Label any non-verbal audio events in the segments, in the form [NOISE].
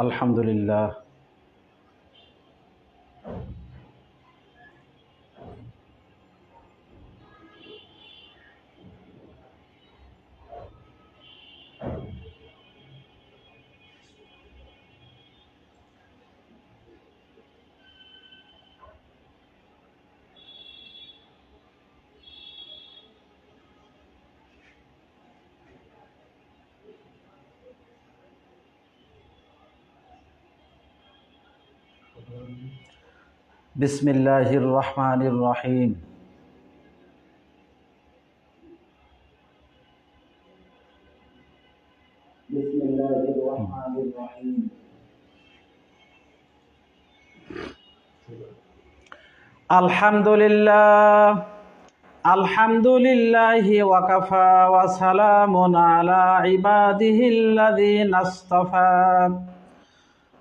আলহামদুলিল্লাহ। بسم الله الرحمن الرحيم بسم الله الرحمن الرحيم الحمد لله الحمد لله وكفى وسلام على عباده الذين اصطفى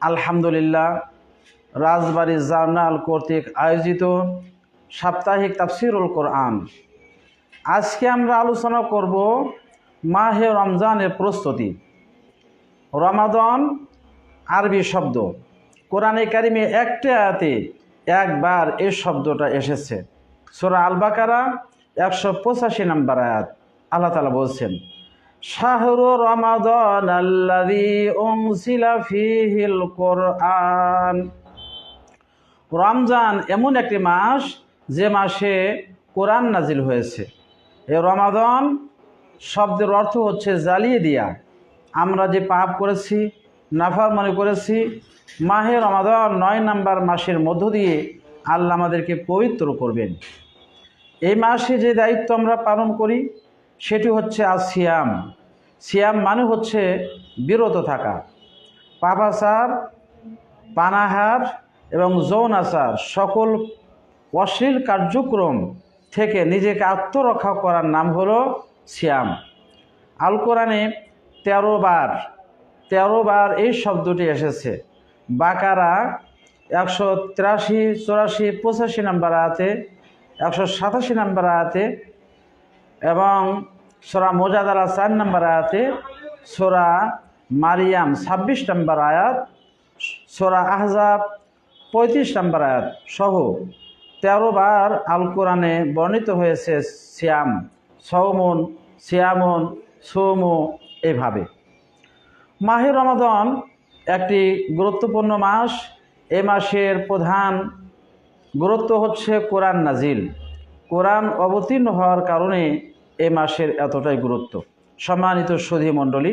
আলহামদুলিল্লাহ, রাজবাড়ি জার্নাল কর্তৃক আয়োজিত সাপ্তাহিক তাফসিরুল কোরআন। আজকে আমরা আলোচনা করব মাহে রমজানের প্রস্তুতি। রমাদন আরবি শব্দ। কোরআনে কারিমে একটা আয়াতে একবার এই শব্দটা এসেছে। সোরা আল বাকারা একশো পঁচাশি নম্বর আয়াত। আল্লাহ তালা বলছেন শাহরু রমাদন আল্লাদি উনসিলা ফিহিল কোরআন। রমজান এমন একটি মাস যে মাসে কোরআন নাজিল হয়েছে। এ রমাদন শব্দের অর্থ হচ্ছে জ্বালিয়ে দিয়া। আমরা যে পাপ করেছি, নাফার মনে করেছি, মাহে রমাদান নয় নাম্বার মাসের মধ্য দিয়ে আল্লাহ আমাদেরকে পবিত্র করবেন। এই মাসে যে দায়িত্ব আমরা পালন করি সেটি হচ্ছে আজ সিয়াম। সিয়াম মানে হচ্ছে বিরত থাকা। পাপাচার পানাহার এবং যৌন আচার সকল অশ্লীল কার্যক্রম থেকে নিজেকে আত্মরক্ষা করার নাম হলো সিয়াম। আল কোরআনে তেরো বার তেরো বার এই শব্দটি এসেছে। বাকারা একশো তিরাশি, চুরাশি, পঁচাশি নাম্বার আয়াতে, একশো সাতাশি নাম্বার আয়াতে এবং সোরা মোজাদারা চার নম্বর আয়াতে সোরা মারিয়াম ছাব্বিশ নম্বর আয়াত, সোরা আহজাব পঁয়ত্রিশ নম্বর আয়াত সহ তেরো বার আল কোরআনে বর্ণিত হয়েছে সিয়াম সৌমন সিয়ামন, সৌমু এভাবে। মাহে রমাদন একটি গুরুত্বপূর্ণ মাস। এ মাসের প্রধান গুরুত্ব হচ্ছে কোরআন নাজিল। কোরআন অবতীর্ণ হওয়ার কারণে এ মাসের এতটাই গুরুত্ব। সম্মানিত সুধী মণ্ডলী,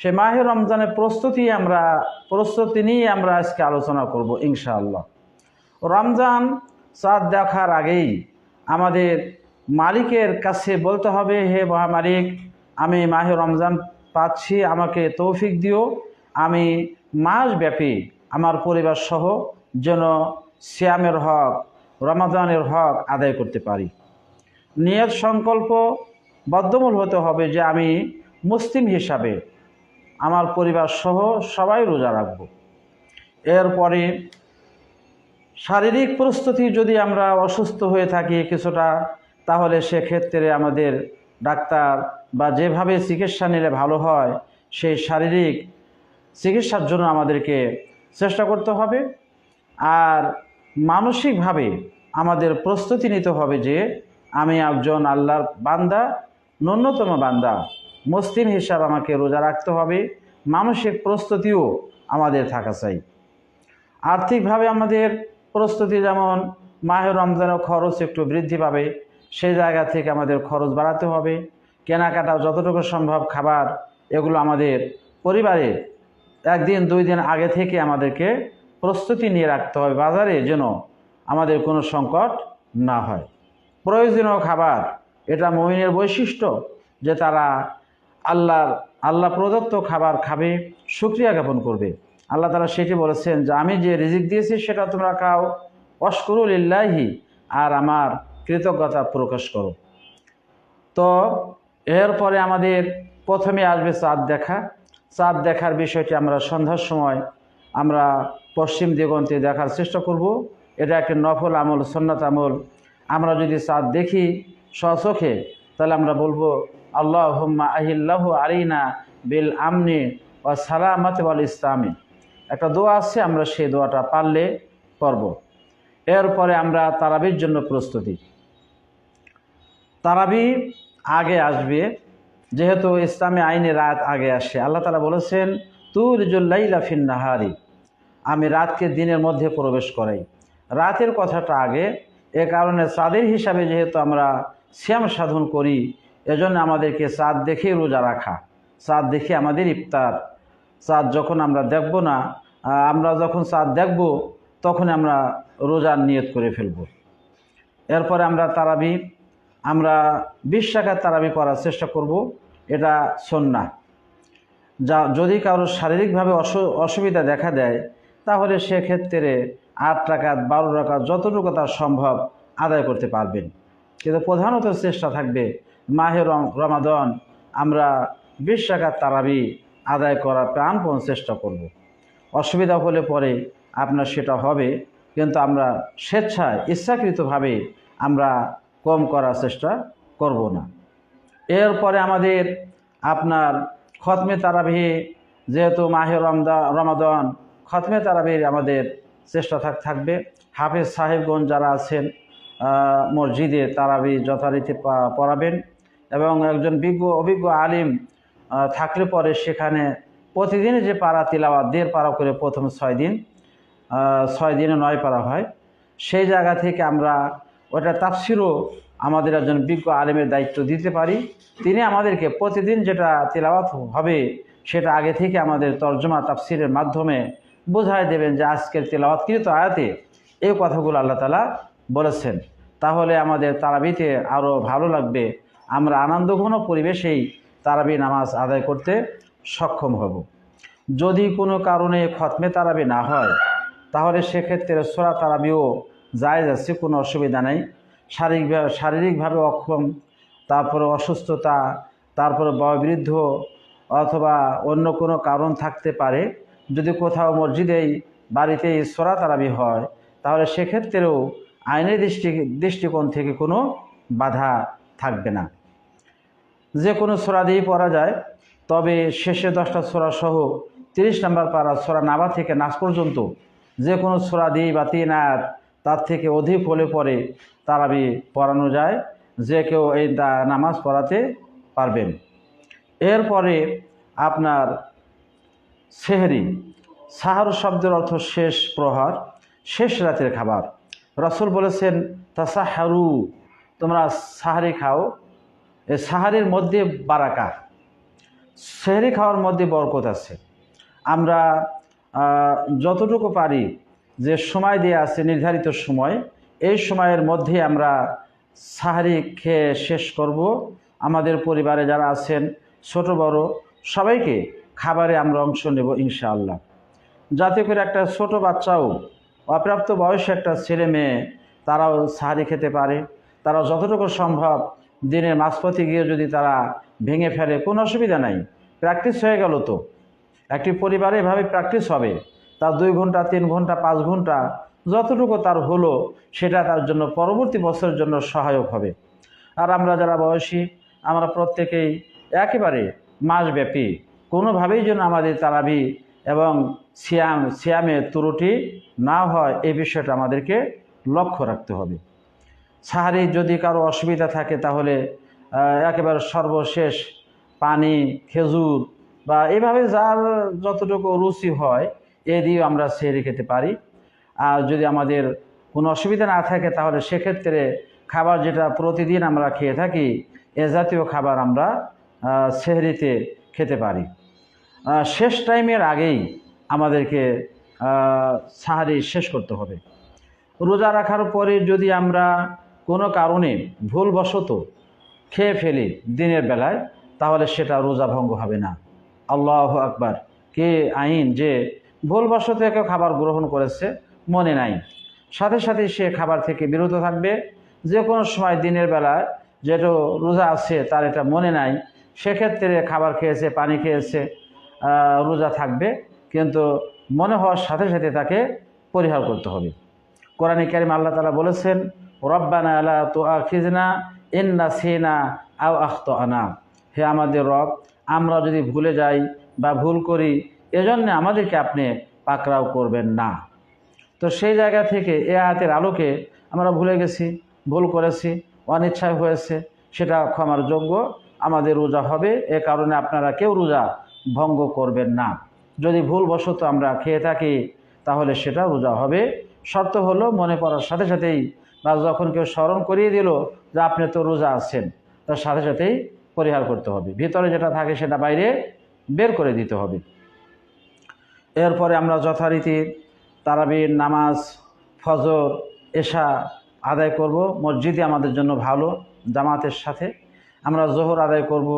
সে মাহে রমজানের প্রস্তুতি আমরা, প্রস্তুতি নিয়ে আমরা আজকে আলোচনা করব ইনশাআল্লাহ। রমজান চাঁদ দেখার আগেই আমাদের মালিকের কাছে বলতে হবে, হে মহামালিক, আমি মাহে রমজান পাচ্ছি, আমাকে তৌফিক দিও। আমি মাসব্যাপী আমার পরিবার সহ যেন শ্যামের হক রমাদানের হক আদায় করতে পারি। নিয়ত সংকল্প বদ্ধমূল হতে হবে যে আমি মুসলিম হিসাবে আমার পরিবার সহ সবাই রোজা রাখব। এরপরে শারীরিক প্রস্তুতি যদি আমরা অসুস্থ হয়ে থাকি কিছুটা, তাহলে সেক্ষেত্রে আমাদের ডাক্তার বা যেভাবে চিকিৎসা নিলে ভালো হয়, সেই শারীরিক চিকিৎসার জন্য আমাদেরকে চেষ্টা করতে হবে। আর মানসিকভাবে আমাদের প্রস্তুতি নিতে হবে যে আমি একজন আল্লাহর বান্দা, ন্যূনতম বান্দা। মুসলিম হিসাব আমাকে রোজা রাখতে হবে, মানসিক প্রস্তুতিও আমাদের থাকা চাই। আর্থিকভাবে আমাদের প্রস্তুতি যেমন মাহের রমজানের খরচ একটু বৃদ্ধি পাবে সেই জায়গা থেকে আমাদের খরচ বাড়াতে হবে। কেনাকাটা যতটুকু সম্ভব খাবার, এগুলো আমাদের পরিবারে একদিন, দুই দিন আগে থেকে আমাদেরকে প্রস্তুতি নিয়ে রাখতে হবে বাজারে যেন আমাদের কোনো সংকট না হয়। প্রয়োজনীয় খাবার, এটা মহিনের বৈশিষ্ট্য যে তারা আল্লাহর, আল্লাহ প্রদত্ত খাবার খাবে সুক্রিয়া জ্ঞাপন করবে। আল্লাহ তারা সেটি বলেছেন যে, আমি যে রিজিক দিয়েছি সেটা তোমরা খাও অস্করুল ইল্লাহি আর আমার কৃতজ্ঞতা প্রকাশ করো। তো এরপরে আমাদের প্রথমে আসবে চাঁদ দেখা। চাঁদ দেখার বিষয়টি আমরা সন্ধ্যার সময় আমরা পশ্চিম দিগন্তে দেখার চেষ্টা করব। এটা একটা নফল আমল সন্ন্যত আমল। আমরা যদি চাঁদ দেখি স্বচোখে তাহলে আমরা বলব আল্লাহ হুম্মা আহিল্লাহ আলিনা বিল আমনি ও সালামাত ওয়াল ইসলামী। একটা দোয়া আছে, আমরা সেই দোয়াটা পারলে করব এরপরে আমরা তারাবির জন্য প্রস্তুতি। তারাবি আগে আসবে, যেহেতু ইসলামী আইনে রাত আগে আসে। আল্লাহ তালা বলেছেন তুর জুল্লাইলা ফিন নাহারি। আমি রাতকে দিনের মধ্যে প্রবেশ করাই। রাতের কথাটা আগে, এ কারণে চাঁদের হিসাবে যেহেতু আমরা শ্যাম সাধন করি, এজন্য আমাদেরকে চাঁদ দেখে রোজা রাখা চাঁদ দেখে আমাদের ইফতার। চাঁদ যখন আমরা দেখব না আমরা যখন চাঁদ দেখব তখন আমরা রোজার নিয়ত করে ফেলব। এরপরে আমরা তারাবি, আমরা বিশ টাকার তারাবি করার চেষ্টা করব, এটা সন্না যা যদি কারোর শারীরিকভাবে অসু- অসুবিধা দেখা দেয় তাহলে সেক্ষেত্রে আট টাকা বারো টাকা যতটুকু তার সম্ভব আদায় করতে পারবেন কিন্তু প্রধানত চেষ্টা থাকবে মাহে রমাদন, আমরা বিশ টাকার তারাবি আদায় করার প্রাণপণ চেষ্টা করব। অসুবিধা হলে পরে আপনার সেটা হবে, কিন্তু আমরা স্বেচ্ছায়, ইচ্ছাকৃতভাবে আমরা কম করার চেষ্টা করব না এরপরে আমাদের আপনার খতমে তারাবি, যেহেতু মাহে রমদা, রমাদন খতমে তারাবির আমাদের চেষ্টা থাক থাকবে। হাফেজ সাহেবগঞ্জ যারা আছেন মসজিদে তারাবি যথারীতি পড়াবেন এবং একজন বিজ্ঞ, অভিজ্ঞ আলিম থাকলে পরে সেখানে প্রতিদিনই যে পাড়া তিলাওয়াত, দেড় পাড়া করে প্রথম ছয় দিন ছয় দিনে নয় পারা হয়। সেই জায়গা থেকে আমরা ওটা তাফসিরও আমাদের একজন বিজ্ঞ আলেমের দায়িত্ব দিতে পারি। তিনি আমাদেরকে প্রতিদিন যেটা তেলাওয়াত হবে, সেটা আগে থেকে আমাদের তর্জমা তাফসিরের মাধ্যমে বোঝায় দেবেন যে আজকের তেলাওয়াতকৃত আয়াতে এই কথাগুলো আল্লাহ তালা বলেছেন। তাহলে আমাদের তারাবিতে আরও ভালো লাগবে। আমরা আনন্দঘন পরিবেশেই তারাবি নামাজ আদায় করতে সক্ষম হব। যদি কোনো কারণে খতমে তারাবি না হয়, তাহলে সেক্ষেত্রে সোরা তারাবিও যায় যাচ্ছে কোনো অসুবিধা নেই। শারীরিকভাবে শারীরিকভাবে অক্ষম, তারপরে অসুস্থতা, তারপরে বয়োবৃদ্ধ অথবা অন্য কোনো কারণ থাকতে পারে। যদি কোথাও মসজিদেই, বাড়িতেই সোরা তারাবি হয়, তাহলে সেক্ষেত্রেও আইনের দৃষ্টি, দৃষ্টিকোণ থেকে কোনো বাধা থাকবে না। যে কোনো সোরা দিয়েই পড়া যায়, তবে শেষে দশটা সোরা সহ তিরিশ নম্বর পারা সোরা নাবা থেকে নাচ পর্যন্ত যে কোনো সোরা দিই বা তিন আয়াত তার থেকে অধিক হলে পরে তারাবি পড়ানো যায়, যে কেউ এই নামাজ পড়াতে পারবেন। এরপরে আপনার সেহরি, সাহার শব্দের অর্থ শেষ প্রহার, শেষ রাতের খাবার। রসুল বলেছেন, তাসাহারু, তোমরা সাহারি খাও। এই সাহারির মধ্যে বারাকা। সেহরি খাওয়ার মধ্যে বরকত আছে। আমরা যতটুকু পারি যে সময় দিয়ে আছে, নির্ধারিত সময়, এই সময়ের মধ্যে আমরা সাহারি খেয়ে শেষ করব। আমাদের পরিবারে যারা আছেন, ছোট বড়, সবাইকে খাবারে আমরা অংশ নেব ইনশাআল্লাহ। যাতে করে একটা ছোট বাচ্চাও অপ্রাপ্ত বয়সে একটা ছেলে মেয়ে তারাও সাহারি খেতে পারে তারা যতটুকু সম্ভব দিনের মাঝপথে গিয়ে যদি তারা ভেঙে ফেলে, কোনো অসুবিধা নাই প্র্যাকটিস হয়ে গেল তো। একটি পরিবারে এভাবে প্র্যাকটিস হবে, তার দুই ঘণ্টা, তিন ঘণ্টা, পাঁচ ঘণ্টা, যতটুকু তার হলো, সেটা তার জন্য পরবর্তী বছরের জন্য সহায়ক হবে। আর আমরা যারা বয়সী, আমরা প্রত্যেকেই একেবারে মাসব্যাপী কোনোভাবেই যেন আমাদের তারাবি এবং সিয়াম, সিয়ামের ত্রুটি না হয় এই বিষয়টা আমাদেরকে লক্ষ্য রাখতে হবে। সাহারি যদি কারও অসুবিধা থাকে তাহলে একেবারে সর্বশেষ পানি, খেজুর বা এভাবে যার যতটুকু রুচি হয়, এ দিয়ে আমরা সেহরি খেতে পারি। আর যদি আমাদের কোনো অসুবিধা না থাকে তাহলে সেক্ষেত্রে খাবার যেটা প্রতিদিন আমরা খেয়ে থাকি, এ জাতীয় খাবার আমরা সেহরিতে খেতে পারি। শেষ টাইমের আগেই আমাদেরকে সাহারি শেষ করতে হবে। রোজা রাখার পরে যদি আমরা কোনো কারণে ভুলবশত খেয়ে ফেলি দিনের বেলায়, তাহলে সেটা রোজা ভঙ্গ হবে না। আল্লাহ আকবার। কে আইন যে ভুলবশত কেউ খাবার গ্রহণ করেছে, মনে নাই। সাথে সাথে সে খাবার থেকে বিরত থাকবে। যে কোনো সময় দিনের বেলায় যেটা রোজা আছে, তার এটা মনে নাই। সেক্ষেত্রে খাবার খেয়েছে, পানি খেয়েছে রোজা থাকবে, কিন্তু মনে হওয়ার সাথে সাথে তাকে পরিহার করতে হবে। কোরআনে কারিম আল্লাহ তালা বলেছেন, রব্বানা আলা তো আখিজনা ইন্না সিনা আও আখত আনা হে আমাদের রব, আমরা যদি ভুলে যাই বা ভুল করি, এজন্য আমাদেরকে আপনি পাকড়াও করবেন না। তো সেই জায়গা থেকে এ আয়াতের আলোকে আমরা ভুলে গেছি, ভুল করেছি, অনিচ্ছায় হয়েছে, সেটা ক্ষমার যোগ্য। আমাদের রোজা হবে, এ কারণে আপনারা কেউ রোজা ভঙ্গ করবেন না। যদি ভুলবশত আমরা খেয়ে থাকি, তাহলে সেটা রোজা হবে। শর্ত হলো, মনে পড়ার সাথে সাথেই, বা যখন কেউ স্মরণ করিয়ে দিল যে আপনি তো রোজা আছেন, তার সাথে সাথেই পরিহার করতে হবে। ভিতরে যেটা থাকে, সেটা বাইরে বের করে দিতে হবে। এরপরে আমরা যথারীতি তারাবির নামাজ, ফজর, এশা আদায় করব। মসজিদে আমাদের জন্য ভালো জামাতের সাথে। আমরা জোহর আদায় করব,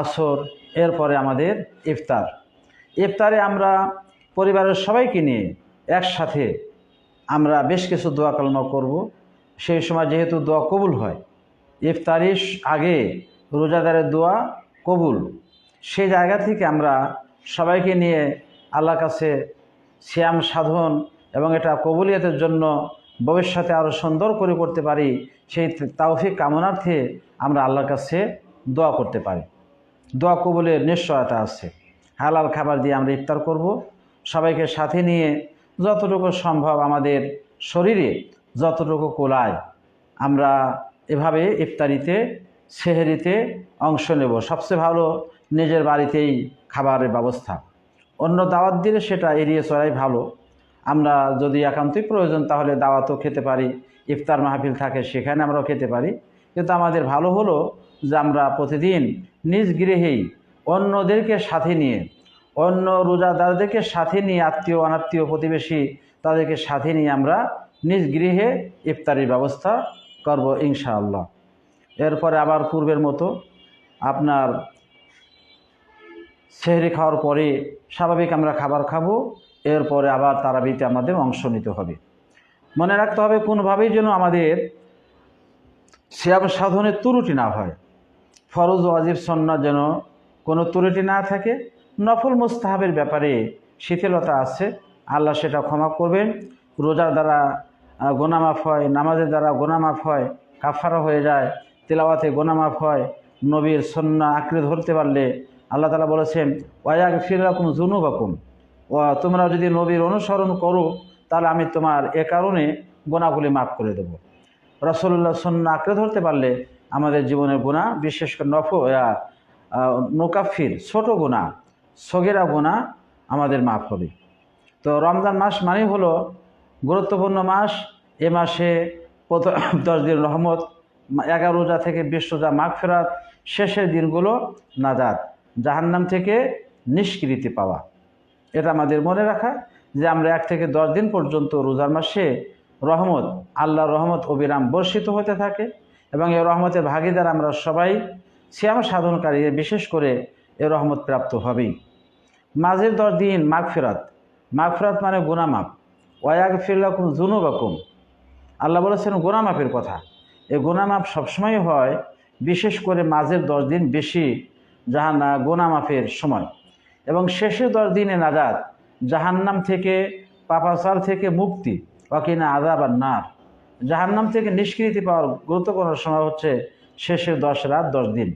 আসর, এরপরে আমাদের ইফতার। ইফতারে আমরা পরিবারের সবাইকে নিয়ে একসাথে আমরা বেশ কিছু দোয়া কলমা করব। সেই সময় যেহেতু দোয়া কবুল হয়, ইফতারির আগে রোজাদারের দোয়া কবুল। সেই জায়গা থেকে আমরা সবাইকে নিয়ে আল্লাহর কাছে শ্যাম সাধন এবং এটা কবুলিয়তের জন্য ভবিষ্যতে আরও সুন্দর করে করতে পারি, সেই তাওফিক কামনার্থে আমরা আল্লাহর কাছে দোয়া করতে পারি। দোয়া কবুলের নিশ্চয়তা আছে। হালাল খাবার দিয়ে আমরা ইফতার করব। সবাইকে সাথে নিয়ে যতটুকু সম্ভব আমাদের শরীরে যতটুকু কোলায় আমরা এভাবে ইফতারিতে, সেহেরিতে অংশ নেব। সবচেয়ে ভালো নিজের বাড়িতেই খাবারের ব্যবস্থা। অন্য দাওয়াত দিলে সেটা এড়িয়ে চলাই ভালো। আমরা যদি একান্তই প্রয়োজন, তাহলে দাওয়াতও খেতে পারি, ইফতার মাহফিল থাকে সেখানে আমরাও খেতে পারি। কিন্তু আমাদের ভালো হলো যে আমরা প্রতিদিন নিজ গৃহেই অন্যদেরকে সাথে নিয়ে, অন্য রোজাদারদেরকে সাথে নিয়ে, আত্মীয়, অনাত্মীয় প্রতিবেশী তাদেরকে সাথে নিয়ে আমরা নিজ গৃহে ইফতারির ব্যবস্থা করব ইনশাআল্লাহ। এরপরে আবার পূর্বের মতো আপনার সেহরি খাওয়ার পরে স্বাভাবিক আমরা খাবার খাব এরপরে আবার তারাবিতে আমাদের অংশ নিতে হবে। মনে রাখতে হবে কোনোভাবেই যেন আমাদের সিয়াম সাধনের ত্রুটি না হয়। ফরজ ও আজিব সন্না যেন কোনো ত্রুটি না থাকে। নফল মুস্তাহাবের ব্যাপারে শিথিলতা আছে। আল্লাহ সেটা ক্ষমা করবেন। রোজার দ্বারা গোনামাফ হয়, নামাজের দ্বারা গোনামাফ হয় কাফারা হয়ে যায়, তেলাওয়াতে গোনামাফ হয়, নবীর সন্না আঁকড়ে ধরতে পারলে আল্লাহ তালা বলেছেন ওয়াক জুনুবাকুম ও তোমরা যদি নবীর অনুসরণ করো, তাহলে আমি তোমার এ কারণে গোনাগুলি মাফ করে দেবো। রসল্লা সন্না আঁকড়ে ধরতে পারলে আমাদের জীবনের গুণা বিশেষ করে নফ নোকাফির ছোট গুণা সগেরা গুণা আমাদের মাফ হবে। তো রমজান মাস মানেই হলো গুরুত্বপূর্ণ মাস। এ মাসে প্রথম [COUGHS] দশ দিন রহমত, এগারো রোজা থেকে বিশ রোজা মাঘ ফেরাত শেষের দিনগুলো নাজাদ জাহান্নাম থেকে নিষ্কৃতি পাওয়া। এটা আমাদের মনে রাখা যে আমরা এক থেকে দশ দিন পর্যন্ত রোজার মাসে রহমত, আল্লাহর রহমত অবিরাম বর্ষিত হতে থাকে এবং এই রহমতের ভাগিদার আমরা সবাই শ্যাম সাধনকারী বিশেষ করে এ রহমত প্রাপ্ত হবেই। মাঝের দশ দিন মাঘ ফেরাত মাঘ ফেরাত মানে গুনামাপ ওয়াগ ফিরলাকুম জুনুবাকুম আল্লাহ বলেছেন গোনামাপের কথা। এই গোনামাপ সবসময় হয় বিশেষ করে মাঝের দশ দিন বেশি জাহান্না গোনামাপের সময়। এবং শেষে দশ দিনে নাজাদ জাহান্নাম থেকে পাপাচার থেকে মুক্তি, ওয়াকিনা আজাব আর নার জাহান্নাম থেকে নিষ্কৃতি পাওয়ার গুরুত্বপূর্ণ সময় হচ্ছে শেষের দশ রাত, দশ দিন।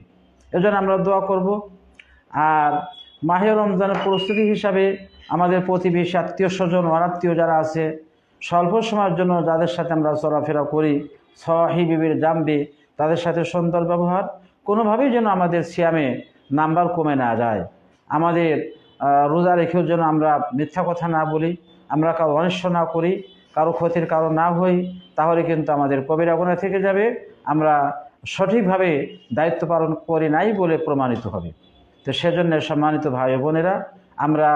এজন্য আমরা দোয়া করব। আর মাহে রমজানের প্রস্তুতি হিসাবে আমাদের প্রতিবেশী আত্মীয় স্বজন অনাত্মীয় যারা আছে, স্বল্প সময়ের জন্য যাদের সাথে আমরা চলাফেরা করি সহি বিবির জামবে, তাদের সাথে সুন্দর ব্যবহার, কোনোভাবেই যেন আমাদের সিয়ামে নাম্বার কমে না যায়। আমাদের রোজা রেখেও যেন আমরা মিথ্যা কথা না বলি, আমরা কারও অনিষ্ট না করি, কারও ক্ষতির কারও না হই, তাহলে কিন্তু আমাদের কবিরা গুণা থেকে যাবে। আমরা সঠিকভাবে দায়িত্ব পালন করি নাই বলে প্রমাণিত হবে। তো সেজন্য সম্মানিত ভাই বোনেরা, আমরা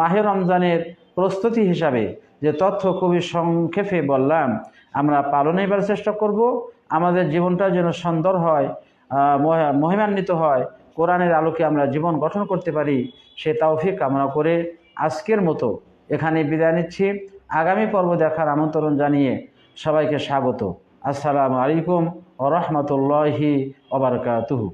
মাহে রমজানের প্রস্তুতি হিসাবে যে তথ্য খুবই সংক্ষেপে বললাম, আমরা পালনে এবার চেষ্টা করব। আমাদের জীবনটা যেন সুন্দর হয় মহিমান্বিত হয় কোরআনের আলোকে আমরা জীবন গঠন করতে পারি, সে তাওফিক কামনা করে আজকের মতো এখানে বিদায় নিচ্ছি। আগামী পর্ব দেখার আমন্ত্রণ জানিয়ে সবাইকে স্বাগত। আসসালামু আলাইকুম ও রহমতুল্লাহি ওবরকাতুহু